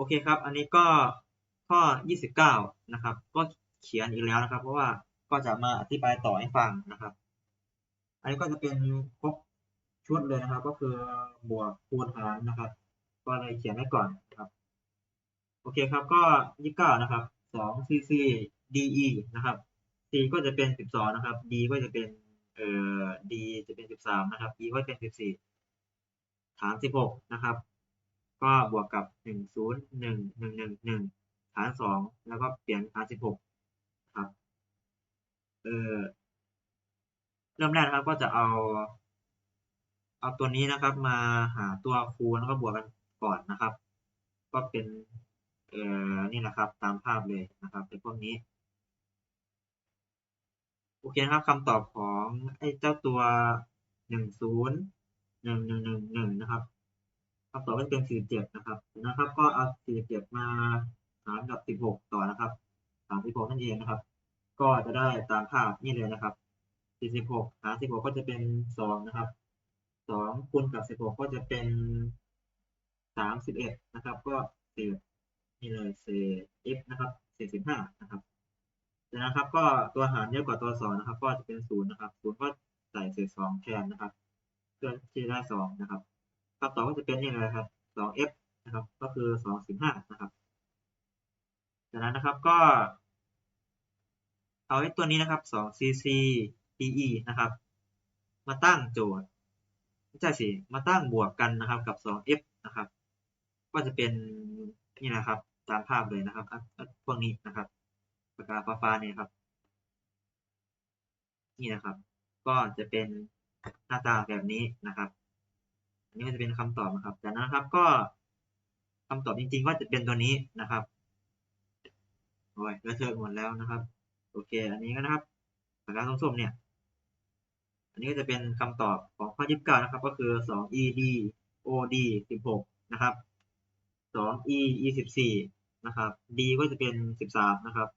โอเคครับ อันนี้ก็ข้อ 29 นะครับ ก็เขียนอีกแล้วนะครับ เพราะว่าก็จะมาอธิบายต่อให้ฟังนะครับ อันนี้ก็จะเป็นครบชุดเลยนะครับ ก็คือบวกคูณหารนะครับ ก็เลยเขียนไว้ก่อนนะครับ โอเคครับ ก็ 29 นะครับ 2 cc de นะครับ c ก็จะเป็น 12 นะครับ d ก็จะเป็น เอ่อ d จะเป็น 13 นะครับ e ก็เป็น 14 ฐาน 16 นะครับ ก็บวกกับ 1 0 1 1 1 1 ฐาน 2 แล้วก็เปลี่ยนฐาน 16 ครับ เออเริ่มแรกนะครับก็จะเอา เอาตัวนี้นะครับ มาหาตัวคูณแล้วก็บวกกันก่อนนะครับ ก็เป็น เอ่อ นี่นะครับ ตามภาพเลยนะครับเป็นพวกนี้ โอเคนะครับคำตอบของไอ้เจ้าตัว 10 1111 นะครับ คำตอบก็จะเป็น47นะครับนะครับ ก็เอา47มาหารกับ16ต่อนะครับ36นั่นเองนะครับ ก็จะได้ตามภาพนี่เลยนะครับ46หกหาร16ก็จะเป็น2นะครับ2คูณกับ16ก็จะเป็น31นะครับ ก็เศษนี่เลยเศษ f นะครับเศษ15นะครับจากนั้นครับ ก็ตัวหารเยอะกว่าตัวสองนะครับ ก็จะเป็น0นย์นะครับ0ก็ใส่เศษ2แทนนะครับเพื่อที่ได้2นะครับ คำตอบก็จะเป็นนี่เลยครับ 2f นะครับ ก็คือ 2.15 นะครับ จากนั้นนะครับก็ เอาไอ้ตัวนี้นะครับ 2cc de นะครับ มาตั้งโจทย์ไม่ใช่สิ มาตั้งบวกกันนะครับกับ 2f นะครับ ก็จะเป็นนี่นะครับ ตามภาพเลยนะครับ พวกนี้นะครับปากกาฟ้าๆเนี่ยครับ นี่นะครับ ก็จะเป็นหน้าตาแบบนี้นะครับ อันนี้ก็จะเป็นคำตอบนะครับ จากนั้นนะครับก็คำตอบจริงๆก็จะเป็นตัวนี้นะครับโอ้ยเลอะเทอะหมดแล้วนะครับ โอเค อันนี้ก็นะครับปากกาส้มๆเนี่ย อันนี้ก็จะเป็นคำตอบของข้อ29นะครับ ก็คือ2 ed od 16นะครับ2 e e 14นะครับ d ก็จะเป็น13นะครับ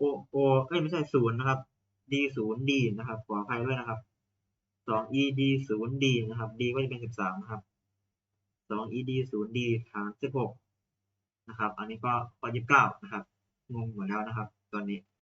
o o เอ้ยไม่ใช่ศูนย์นะครับ d ศูนย์ d นะครับขออภัยด้วยนะครับ 2 e d ศูนย์ d นะครับ d ก็จะเป็น13นะครับ2 e d ศูนย์ d ฐาน16นะครับ อันนี้ก็ข้อ29นะครับ งงหมดแล้วนะครับ ตอนนี้